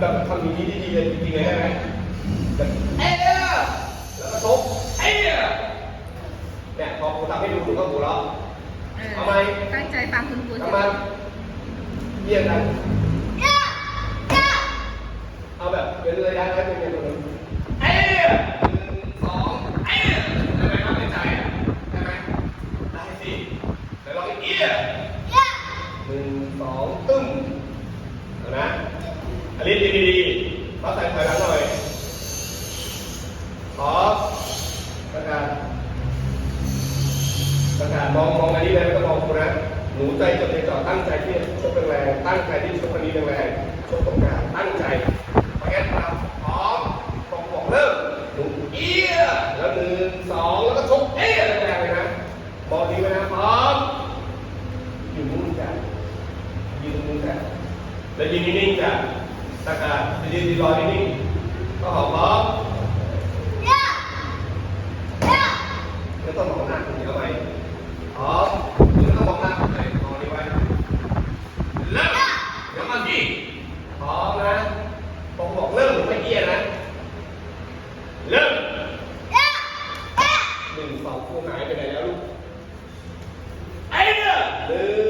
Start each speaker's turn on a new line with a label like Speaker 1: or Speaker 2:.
Speaker 1: แบบทำอย่างนี้ดีๆเลยจริงๆเลยได้ไหมเอ้ยแล้วก็ทุบเอ้ยเนี่ยพอครูทำให้ดูครูก็หัวเราะ
Speaker 2: ทำไมตั้งใจฟังคุณครูทำไม
Speaker 1: เยี่ยมนยเยี่ยเอาแบบเรื่อยๆได้ไหมเป็นยังไงเอ้ยสองเอ้ยได้ไหมครับในใจได้ไหมได้สิแล้วลองเอี้ยหนึ่งสองตึ้ง นะอลิสดีๆมาใส่ถอยหลังหน่อย ขอประกาศประกาศมองมองอันนี้เลยไม่ต้องมองกูนะ หนูใจจดใจจ่อตั้งใจที่จะชกแรงๆตั้งใจที่ชกคนนี้แรงๆชกตรงกลางตั้งใจพอแกครับพร้อมตรงบอกเริ่มหนูเอี้ยแล้วหนึ่งสองแล้วก็ชกเอี้ยแรงๆเลยนะมองดีไว้นะพร้อมอยู่นิ่งๆจ้ะยืนนิ่งๆจ้ะ แล้วยืนนิ่งๆจ้ะประกาศยืนรอนิ่งๆก็หอมพร้อมไม่ต้องมองหน้าคนเดียวไหมพร้อมมือต้องมองหน้าคนไหนมองนี้ไว้เริ่มเดี๋ยวมาที่พร้อมนะผมบอกเริ่มไม่เกียนะ เริ่มหนึ่งสองครูหายไปไหนแล้วลูกไอ้เนี่ยหนึ่งสอ